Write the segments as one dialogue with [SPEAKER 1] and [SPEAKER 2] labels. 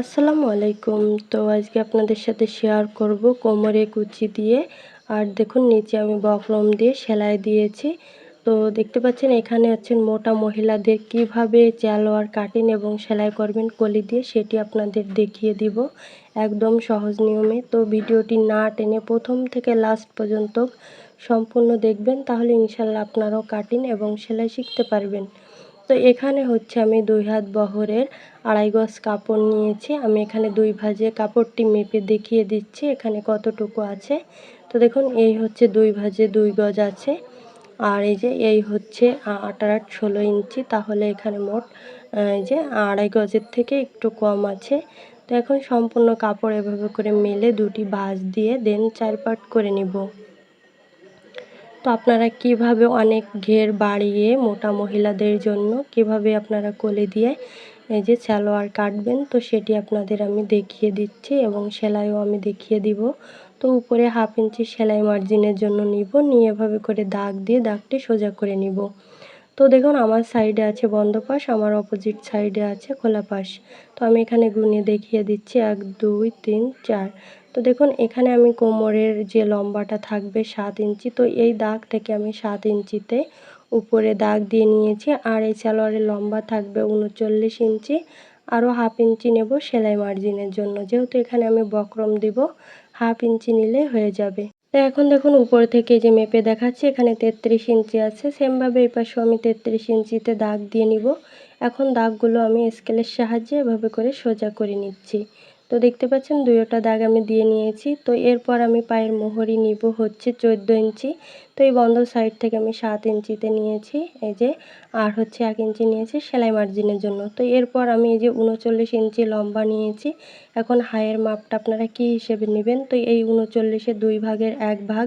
[SPEAKER 1] আসসালামু আলাইকুম। তো আজকে আপনাদের সাথে শেয়ার করব কোমরে কুচি দিয়ে। আর দেখুন, নিচে আমি বকরম দিয়ে সেলাই দিয়েছি। তো দেখতে পাচ্ছেন, এখানে আছেন মোটা মহিলাদের কীভাবে চালোয়ার কাটিং এবং সেলাই করবেন কলি দিয়ে, সেটি আপনাদের দেখিয়ে দিব একদম সহজ নিয়মে। তো ভিডিওটি না টেনে প্রথম থেকে লাস্ট পর্যন্ত সম্পূর্ণ দেখবেন, তাহলে ইনশাল্লাহ আপনারাও কাটিং এবং সেলাই শিখতে পারবেন। তো এখানে হচ্ছে আমি দুই হাত বহরের আড়াই গজ কাপড় নিয়েছি। আমি এখানে দুই ভাজে কাপড়টি মেপে দেখিয়ে দিচ্ছি এখানে কতটুকু আছে। তো দেখুন, এই হচ্ছে দুই ভাজে দুই গজ আছে। আর এই যে, এই হচ্ছে আটার আট ষোলো ইঞ্চি। তাহলে এখানে মোট এই যে, আড়াই গজের থেকে একটু কম আছে। তো এখন সম্পূর্ণ কাপড় এভাবে করে মেলে দুটি ভাঁজ দিয়ে দেন চার পাট করে নিব। তো আপনারা কীভাবে অনেক ঘের বাড়িয়ে মোটা মহিলাদের জন্য কীভাবে আপনারা কোলে দিয়ে এই যে সালোয়ার কাটবেন, তো সেটি আপনাদের আমি দেখিয়ে দিচ্ছি এবং সেলাইও আমি দেখিয়ে দিব। তো উপরে হাফ ইঞ্চি সেলাই মার্জিনের জন্য নিব, নিয়ে এভাবে করে দাগ দিয়ে দাগটি সোজা করে নিব। তো দেখুন, আমার সাইডে আছে বন্ধ পাশ আমার অপোজিট সাইডে আছে খোলা পাশ তো আমি এখানে গুনে দেখিয়ে দিচ্ছি, এক, দুই, তিন, চার। তো দেখুন, এখানে আমি কোমরের যে লম্বাটা থাকবে সাত ইঞ্চি, তো এই দাগ থেকে আমি সাত ইঞ্চিতে উপরে দাগ দিয়ে নিয়েছি। আর এই সালোয়ারের লম্বা থাকবে উনচল্লিশ ইঞ্চি, আরও হাফ ইঞ্চি নেব সেলাই মার্জিনের জন্য। যেহেতু এখানে আমি বক্রম দিব, হাফ ইঞ্চি নিলে হয়ে যাবে। তো এখন দেখুন, উপর থেকে যে মেপে দেখাচ্ছি, এখানে তেত্রিশ ইঞ্চি আছে। সেমভাবে এই পাশেও আমি তেত্রিশ ইঞ্চিতে দাগ দিয়ে নিব। এখন দাগগুলো আমি স্কেলের সাহায্যে এভাবে করে সোজা করে নিচ্ছি। তো দেখতে পাচ্ছেন, দুইটা দাগ আমি দিয়ে নিয়েছি। তো এরপর আমি পায়ের মোহরি নিব হচ্ছে চোদ্দ ইঞ্চি। তো এই বন্ধ সাইড থেকে আমি সাত ইঞ্চিতে নিয়েছি, এই যে, আর হচ্ছে এক ইঞ্চি নিয়েছি সেলাই মার্জিনের জন্য। তো এরপর আমি এই যে উনচল্লিশ ইঞ্চি লম্বা নিয়েছি, এখন হায়ের মাপটা আপনারা কি হিসেবে নেবেন? তো এই উনচল্লিশের দুই ভাগের এক ভাগ,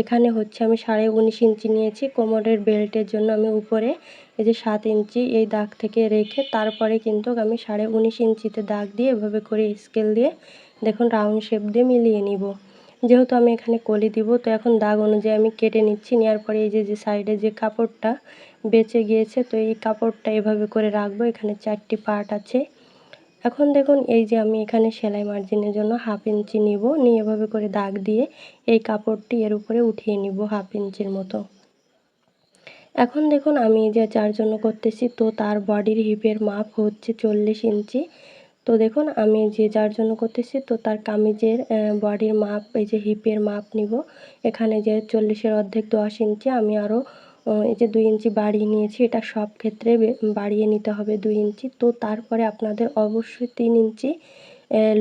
[SPEAKER 1] এখানে হচ্ছে আমি সাড়ে উনিশ ইঞ্চি নিয়েছি কোমরের বেল্টের জন্য আমি উপরে, এই যে সাত ইঞ্চি এই দাগ থেকে রেখে তারপরে কিন্তু আমি সাড়ে উনিশ ইঞ্চিতে দাগ দিয়ে এভাবে করে স্কেল দিয়ে দেখুন রাউন্ড শেপ দিয়ে মিলিয়ে নিব। যেহেতু আমি এখানে কলি দিব, তো এখন দাগ অনুযায়ী আমি কেটে নিচ্ছি। নেওয়ার পরে এই যে যে সাইডে যে কাপড়টা বেঁচে গিয়েছে, তো এই কাপড়টা এভাবে করে রাখব। এখানে চারটি পার্ট আছে। এখন দেখুন, এই যে আমি এখানে সেলাই মার্জিনের জন্য হাফ ইঞ্চি নিব। নিয়ে এভাবে করে দাগ দিয়ে এই কাপড়টি এর উপরে উঠিয়ে নিব হাফ ইঞ্চির মতো। এখন দেখুন, আমি যে যার জন্য করতেছি, তো তার বডির হিপের মাপ হচ্ছে চল্লিশ ইঞ্চি। তো দেখুন, আমি যে যার জন্য করতেছি, তো তার কামিজের বডির মাপ, এই যে হিপের মাপ নিব। এখানে যে চল্লিশের অর্ধেক দশ ইঞ্চি, আমি আরও এই যে দুই ইঞ্চি বাড়িয়ে নিয়েছি। এটা সব ক্ষেত্রে বাড়িয়ে নিতে হবে দুই ইঞ্চি। তো তারপরে আপনাদের অবশ্যই তিন ইঞ্চি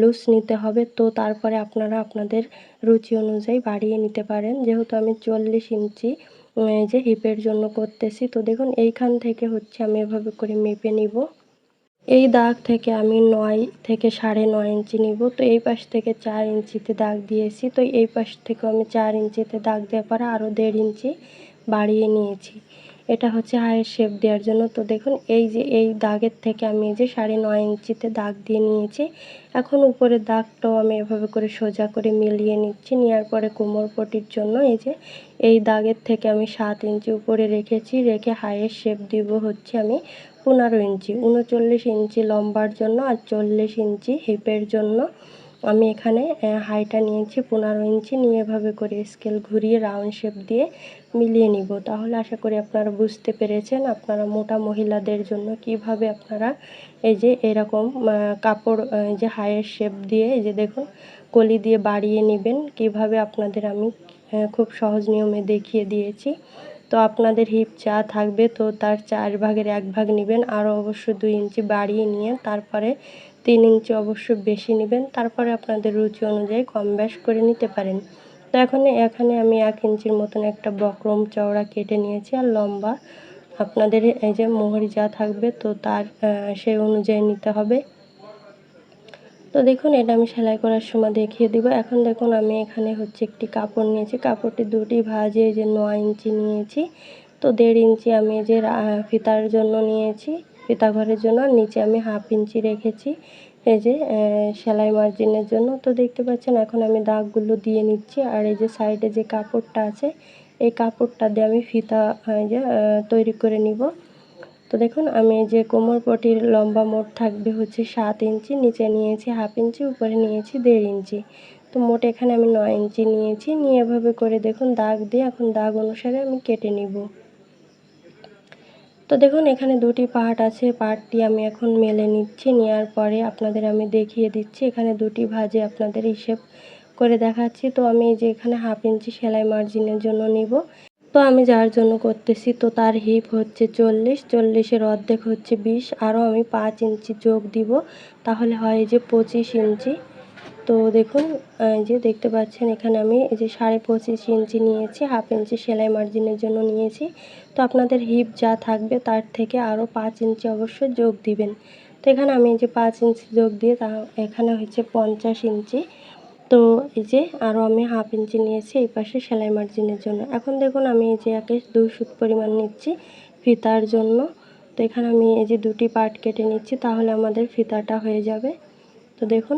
[SPEAKER 1] লুজ নিতে হবে। তো তারপরে আপনারা আপনাদের রুচি অনুযায়ী বাড়িয়ে নিতে পারেন। যেহেতু আমি চল্লিশ ইঞ্চি এই যে হিপের জন্য করতেছি, তো দেখুন, এইখান থেকে হচ্ছে আমি এভাবে করে মেপে নিব। এই দাগ থেকে আমি নয় থেকে সাড়ে নয় ইঞ্চি নিব। তো এই পাশ থেকে চার ইঞ্চিতে দাগ দিয়েছি। তো এই পাশ থেকে আমি চার ইঞ্চিতে দাগ দেওয়ার পরে আরও দেড় ইঞ্চি বাড়িয়ে নিয়েছি। এটা হচ্ছে হায়ের শেপ দেওয়ার জন্য। তো দেখুন, এই যে এই দাগের থেকে আমি এই যে সাড়ে নয় ইঞ্চিতে দাগ দিয়ে নিয়েছি। এখন উপরের দাগটাও আমি এভাবে করে সোজা করে মিলিয়ে নিচ্ছি। নেওয়ার পরে কোমর পটির জন্য এই যে এই দাগের থেকে আমি সাত ইঞ্চি উপরে রেখেছি। রেখে হায়ের শেপ দিব হচ্ছে আমি পনেরো ইঞ্চি, উনচল্লিশ ইঞ্চি লম্বার জন্য আর চল্লিশ ইঞ্চি হিপের জন্য। আমি এখানে হাইটা নিয়েছি পনেরো ইঞ্চি, নিয়ে এভাবে করে স্কেল ঘুরিয়ে রাউন্ড শেপ দিয়ে মিলিয়ে নিব। তাহলে আশা করি আপনারা বুঝতে পেরেছেন আপনারা মোটা মহিলাদের জন্য কীভাবে আপনারা এই যে এরকম কাপড় যে হাইয়ের শেপ দিয়ে, এই যে দেখুন, কলি দিয়ে বাড়িয়ে নেবেন। কীভাবে আপনাদের আমি খুব সহজ নিয়মে দেখিয়ে দিয়েছি। তো আপনাদের হিপ চা থাকবে তো তার চার ভাগের এক ভাগ নেবেন। আরও অবশ্য দুই ইঞ্চি বাড়িয়ে নিয়ে তারপরে তিন ইঞ্চি অবশ্য বেশি নেবেন। তারপরে আপনাদের রুচি অনুযায়ী কম বেশ করে নিতে পারেন। তো এখন, এখানে আমি এক ইঞ্চির মতন একটা বক্রম চওড়া কেটে নিয়েছি আর লম্বা। আপনাদের এই যে মোহরি যা থাকবে তো তার সেই অনুযায়ী নিতে হবে। তো দেখুন, এটা আমি সেলাই করার সময় দেখিয়ে দিব। এখন দেখুন, আমি এখানে হচ্ছে একটি কাপড় নিয়েছি। কাপড়টি দুটি ভাজে যে নয় ইঞ্চি নিয়েছি। তো দেড় ইঞ্চি আমি যে ফিতার জন্য নিয়েছি, ফিতা ঘরের জন্য। নিচে আমি হাফ ইঞ্চি রেখেছি এই যে সেলাই মার্জিনের জন্য। তো দেখতে পাচ্ছেন, এখন আমি দাগগুলো দিয়ে নিচ্ছি। আর এই যে সাইডে যে কাপড়টা আছে, এই কাপড়টা দিয়ে আমি ফিতা যে তৈরি করে নিব। তো দেখুন, আমি যে কোমর পটির লম্বা মোট থাকবে হচ্ছে সাত ইঞ্চি, নিচে নিয়েছি হাফ ইঞ্চি, উপরে নিয়েছি দেড় ইঞ্চি। তো মোট এখানে আমি নয় ইঞ্চি নিয়েছি, নিয়ে এভাবে করে দেখুন দাগ দিয়ে এখন দাগ অনুসারে আমি কেটে নিব। তো দেখুন, এখানে দুটি পার্ট আছে, পার্টটি আমি এখন মেলে নিচ্ছি, নেওয়ার পরে আপনাদের আমি দেখিয়ে দিচ্ছি। এখানে দুটি ভাজে আপনাদের হিসেব করে দেখাচ্ছি। তো আমি যে এখানে হাফ ইঞ্চি সেলাই মার্জিনের জন্য নিব। তো আমি যার জন্য করতেছি, তো তার হিপ হচ্ছে চল্লিশ, চল্লিশের অর্ধেক হচ্ছে বিশ আরও আমি পাঁচ ইঞ্চি যোগ দিব। তাহলে হয় এই যে পঁচিশ ইঞ্চি। তো দেখুন, এই যে দেখতে পাচ্ছেন, এখানে আমি এই যে সাড়ে পঁচিশ ইঞ্চি নিয়েছি, হাফ ইঞ্চি সেলাই মার্জিনের জন্য নিয়েছি। তো আপনাদের হিপ যা থাকবে, তার থেকে আরও পাঁচ ইঞ্চি অবশ্যই যোগ দিবেন। তো এখানে আমি এই যে পাঁচ ইঞ্চি যোগ দিয়ে, তা এখানে হচ্ছে পঞ্চাশ ইঞ্চি। তো এই যে আরও আমি হাফ ইঞ্চি নিয়েছি, এই পাশে সেলাই মার্জিনের জন্য। এখন দেখুন আমি এই যে একে দুই সুত পরিমাণ নিচ্ছি ফিতার জন্য। তো এখানে আমি এই যে দুটি পার্ট কেটে নিচ্ছি, তাহলে আমাদের ফিতাটা হয়ে যাবে। তো দেখুন,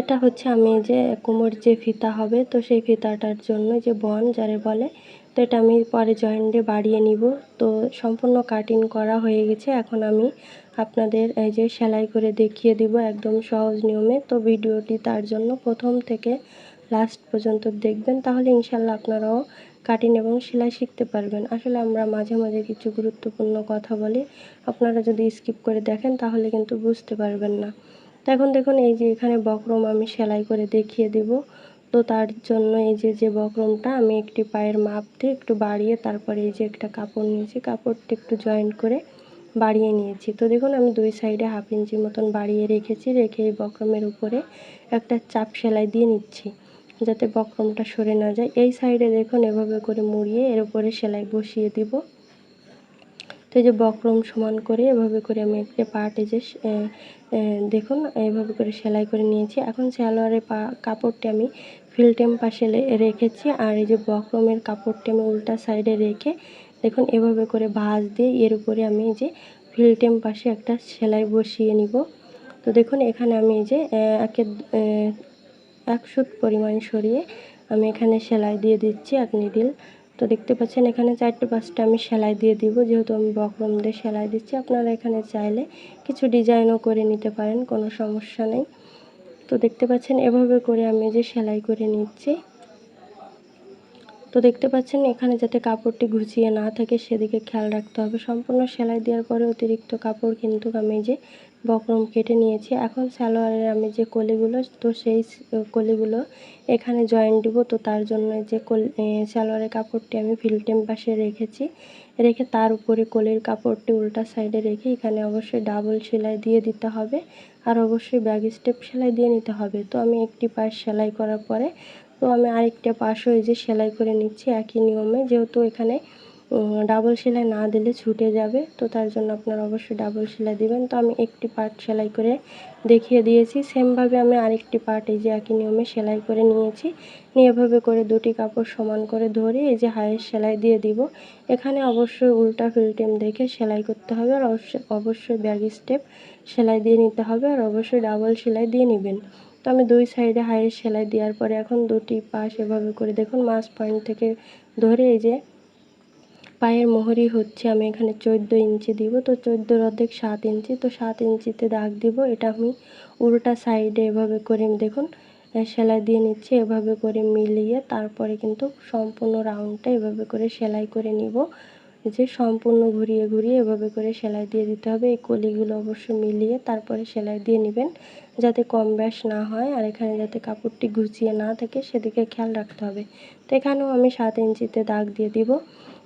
[SPEAKER 1] এটা হচ্ছে আমি যে কোমর যে ফিতা হবে, তো সেই ফিতাটার জন্য যে বন যারে বলে তো এটা আমি পরে জয়েন্টে বাড়িয়ে নিব। তো সম্পূর্ণ কাটিং করা হয়ে গেছে। এখন আমি আপনাদের এই যে সেলাই করে দেখিয়ে দিব একদম সহজ নিয়মে। তো ভিডিওটি তার জন্য প্রথম থেকে লাস্ট পর্যন্ত দেখবেন, তাহলে ইনশাল্লাহ আপনারাও কাটিং এবং সেলাই শিখতে পারবেন। আসলে আমরা মাঝে মাঝে কিছু গুরুত্বপূর্ণ কথা বলি। আপনারা যদি স্কিপ করে দেখেন, তাহলে কিন্তু বুঝতে পারবেন না। তো এখন দেখুন, এই যে এখানে বক্রম আমি সেলাই করে দেখিয়ে দেব। তো তার জন্য এই যে যে বক্রমটা আমি একটি পায়ের মাপ দিয়ে একটু বাড়িয়ে তারপরে এই যে একটা কাপড় নিয়েছি। কাপড়টা একটু জয়েন্ট করে বাড়িয়ে নিয়েছি। তো দেখুন, আমি দুই সাইডে হাফ ইঞ্চি মতন বাড়িয়ে রেখেছি, রেখে এই বক্রমের উপরে একটা চাপ সেলাই দিয়ে নিচ্ছি যাতে বক্রমটা সরে না যায়। এই সাইডে দেখুন, এভাবে করে মুড়িয়ে এর উপরে সেলাই বসিয়ে দিব। তো এই যে বক্রম সমান করে এভাবে করে আমি একটা পার্ট এই যে দেখুন, এভাবে করে সেলাই করে নিয়েছি। এখন সালোয়ারের পা, কাপড়টি আমি ফিল্টেম পাশে রেখেছি আর এই যে বক্রমের কাপড়টি আমি উল্টা সাইডে রেখে, দেখুন এভাবে করে ভাঁজ দিয়ে এর উপরে আমি যে ফিল্টেম পাশে একটা সেলাই বসিয়ে নিব। তো দেখুন এখানে আমি যে একে এক সুত পরিমাণ সরিয়ে আমি এখানে সেলাই দিয়ে দিচ্ছি এক নিডিল। তো দেখতে পাচ্ছেন এখানে চারটে পাঁচটা আমি সেলাই দিয়ে দিব, যেহেতু আমি বক্রম দিয়ে সেলাই দিচ্ছি। আপনারা এখানে চাইলে কিছু ডিজাইনও করে নিতে পারেন, কোনো সমস্যা নেই। তো দেখতে পাচ্ছেন, এভাবে করে আমি যে সেলাই করে নিচ্ছি। তো দেখতে পাচ্ছেন, এখানে যাতে কাপড়টি ঘুচিয়ে না থাকে সেদিকে খেয়াল রাখতে হবে। সম্পূর্ণ সেলাই দেওয়ার পরে অতিরিক্ত কাপড় কিন্তু আমি যে বকরম কেটে নিয়েছি। এখন সালোয়ারের আমি যে কলিগুলো, তো সেই কলিগুলো এখানে জয়েন্ট দিব। তো তার জন্য যে সালোয়ারের কাপড়টি আমি ফিল্টেম পাশে রেখেছি। রেখে তার উপরে কোলের কাপড়টি উল্টা সাইডে রেখে এখানে অবশ্যই ডাবল সেলাই দিয়ে দিতে হবে। আর অবশ্যই ব্যাগ স্টেপ সেলাই দিয়ে নিতে হবে। তো আমি একটি পাশ সেলাই করার পরে, তো আমি আরেকটা পাশও এই যে সেলাই করে নিচ্ছি একই নিয়মে। যেহেতু এখানে ডাবল সেলাই না দিলে ছুটে যাবে। তো তার জন্য আপনারা অবশ্যই ডাবল সেলাই দিবেন। তো আমি একটি পার্ট সেলাই করে দেখিয়ে দিয়েছি। সেমভাবে আমি আরেকটি পার্ট এই যে একই নিয়মে সেলাই করে নিয়েছি। নিয়ে এভাবে করে দুটি কাপড় সমান করে ধরে এই যে হায়ের সেলাই দিয়ে দিব। এখানে অবশ্যই উল্টা ফিল্টেম দেখে সেলাই করতে হবে আর অবশ্যই অবশ্যই ব্যাগ স্টেপ সেলাই দিয়ে নিতে হবে আর অবশ্যই ডাবল সেলাই দিয়ে নেবেন। তো আমি দুই সাইডে হাইয়ের সেলাই দেওয়ার পরে এখন দুটি পাশ এভাবে করে দেখুন মাছ পয়েন্ট থেকে ধরে এই যে পায়ের মোহরি হচ্ছে, আমি এখানে চোদ্দ ইঞ্চি দিব, তো চোদ্দোর অর্ধেক সাত ইঞ্চি, তো সাত ইঞ্চিতে দাগ দিব, এটা আমি উল্টা সাইডে এভাবে করে, দেখুন সেলাই দিয়ে নিচ্ছি, এভাবে করে মিলিয়ে তারপরে কিন্তু সম্পূর্ণ রাউন্ডটা এভাবে করে সেলাই করে নিব। যে সম্পূর্ণ ঘুরিয়ে ঘুরিয়ে এভাবে করে সেলাই দিয়ে দিতে হবে, এই কলিগুলো অবশ্যই মিলিয়ে তারপরে সেলাই দিয়ে নেবেন, যাতে কম ব্যাস না হয়, আর এখানে যাতে কাপড়টি গুছিয়ে না থাকে, সেদিকে খেয়াল রাখতে হবে। তো এখানেও আমি সাত ইঞ্চিতে দাগ দিয়ে দিব।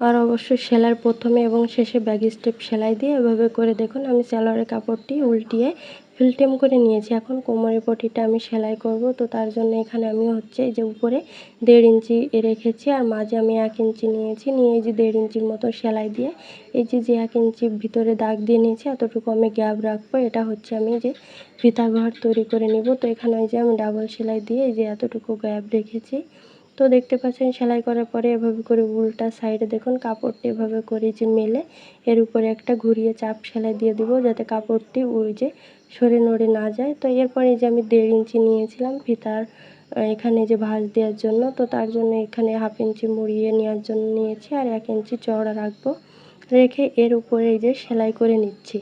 [SPEAKER 1] আর অবশ্যই সেলার প্রথমে এবং শেষে ব্যাগ স্টেপ সেলাই দিয়ে এভাবে করে দেখুন, আমি সালোয়ারের কাপড়টি উল্টিয়ে ফিলটেম করে নিয়েছি। এখন কোমরের পটিটা আমি সেলাই করব। তো তার জন্য এখানে আমি হচ্ছে যে উপরে দেড় ইঞ্চি রেখেছি আর মাঝে আমি এক ইঞ্চি নিয়েছি। নিয়ে এই যে দেড় ইঞ্চির মতো সেলাই দিয়ে এই যে যে এক ইঞ্চি ভিতরে দাগ দিয়ে নিয়েছি, এতটুকু আমি গ্যাপ রাখব। এটা হচ্ছে আমি যে ফিতা ঘর তৈরি করে নিব। তো এখানে এই যে আমি ডাবল সেলাই দিয়ে এই যে এতটুকু গ্যাপ রেখেছি। তো দেখতে পাচ্ছেন, সেলাই করার পরে এভাবে করে উল্টা সাইডে দেখুন, কাপড়টি এভাবে করে যে মেলে, এর উপরে একটা ঘুরিয়ে চাপ সেলাই দিয়ে দিব যাতে কাপড়টি ওই যে সরে নড়ে না যায়। তো এরপরে যে আমি দেড় ইঞ্চি নিয়েছিলাম ফিতার এখানে যে ভাঁজ দেওয়ার জন্য, তো তার জন্য এখানে হাফ ইঞ্চি মুড়িয়ে নেওয়ার জন্য নিয়েছি আর এক ইঞ্চি চওড়া রাখব। রেখে এর উপরে যে সেলাই করে নিচ্ছি।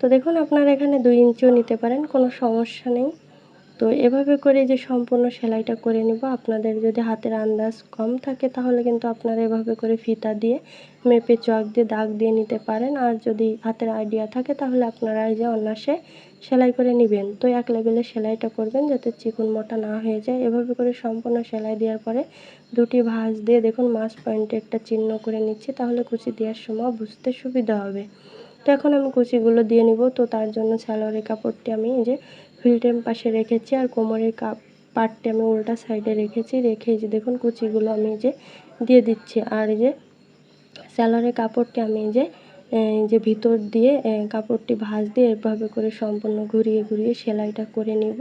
[SPEAKER 1] তো দেখুন, আপনারা এখানে দুই ইঞ্চিও নিতে পারেন, কোনো সমস্যা নেই। তো এভাবে করে যে সম্পূর্ণ সেলাইটা করে নেব, আপনাদের যদি হাতের আন্দাজ কম থাকে তাহলে কিন্তু আপনারা এভাবে করে ফিতা দিয়ে মেপে চক দিয়ে দাগ দিয়ে নিতে পারেন। আর যদি হাতের আইডিয়া থাকে তাহলে আপনারা এই যে অনাসে সেলাই করে নেবেন। তো এক লেভেলে সেলাইটা করবেন যাতে চিকন মোটা না হয়ে যায়। এভাবে করে সম্পূর্ণ সেলাই দেওয়ার পরে দুটি ভাঁজ দিয়ে দেখুন মাছ পয়েন্টে একটা চিহ্ন করে নিচ্ছি, তাহলে কুচি দেওয়ার সময় বুঝতে সুবিধা হবে। তো এখন আমি কুচিগুলো দিয়ে নিব। তো তার জন্য স্যালোয়ারের কাপড়টি আমি যে ফিল্টেম পাশে রেখেছি আর কোমরের কাপ পাটটি আমি উল্টা সাইডে রেখেছি। রেখে যে দেখুন কুচিগুলো আমি যে দিয়ে দিচ্ছি। আর যে স্যালোয়ারের কাপড়টি আমি যে যে ভিতর দিয়ে কাপড়টি ভাঁজ দিয়ে এভাবে করে সম্পূর্ণ ঘুরিয়ে ঘুরিয়ে সেলাইটা করে নিব।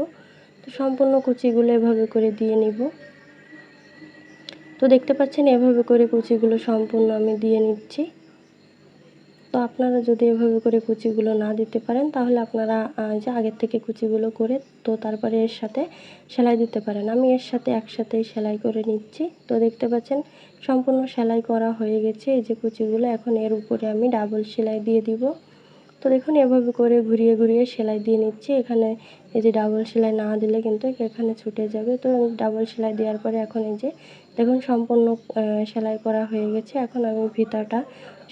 [SPEAKER 1] তো সম্পূর্ণ কুচিগুলো এভাবে করে দিয়ে নিব। তো দেখতে পাচ্ছেন এভাবে করে কুচিগুলো সম্পূর্ণ আমি দিয়ে নিচ্ছি। তো আপনারা যদি এভাবে করে কুচিগুলো না দিতে পারেন, তাহলে আপনারা যে আগের থেকে কুচিগুলো করে তো তারপরে এর সাথে সেলাই দিতে পারেন। আমি এর সাথে একসাথেই সেলাই করে নিচ্ছি। তো দেখতে পাচ্ছেন, সম্পূর্ণ সেলাই করা হয়ে গেছে। এই যে কুচিগুলো, এখন এর উপরে আমি ডাবল সেলাই দিয়ে দিব। তো দেখুন, এভাবে করে ঘুরিয়ে ঘুরিয়ে সেলাই দিয়ে নিচ্ছি। এখানে এই যে ডাবল সেলাই না দিলে কিন্তু এখানে ছুটে যাবে। তো ডাবল সেলাই দেওয়ার পরে এখন এই যে দেখুন, সম্পূর্ণ সেলাই করা হয়ে গেছে। এখন আমি ভিতাটা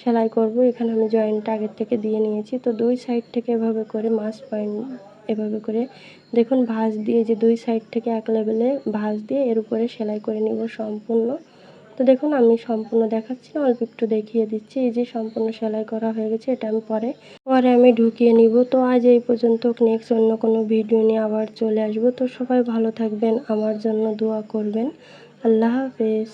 [SPEAKER 1] সেলাই করব। এখানে আমি জয়েন্টটা আগের থেকে দিয়ে নিয়েছি। তো দুই সাইড থেকে এভাবে করে মাছ পয়েন্ট এভাবে করে দেখুন, ভাঁজ দিয়ে যে দুই সাইড থেকে এক লেভেলে ভাঁজ দিয়ে এর উপরে সেলাই করে নিব সম্পূর্ণ। তো দেখুন, আমি সম্পূর্ণ দেখাচ্ছি না অল্প একটু দেখিয়ে দিচ্ছি। এই যে সম্পূর্ণ সেলাই করা হয়ে গেছে, এটা আমি পরে পরে আমি ঢুকিয়ে নিব। তো আজ এই পর্যন্ত নেক্সট অন্য কোনো ভিডিও নিয়ে আবার চলে আসব। তো সবাই ভালো থাকবেন, আমার জন্য দোয়া করবেন। আল্লাহ হাফেজ।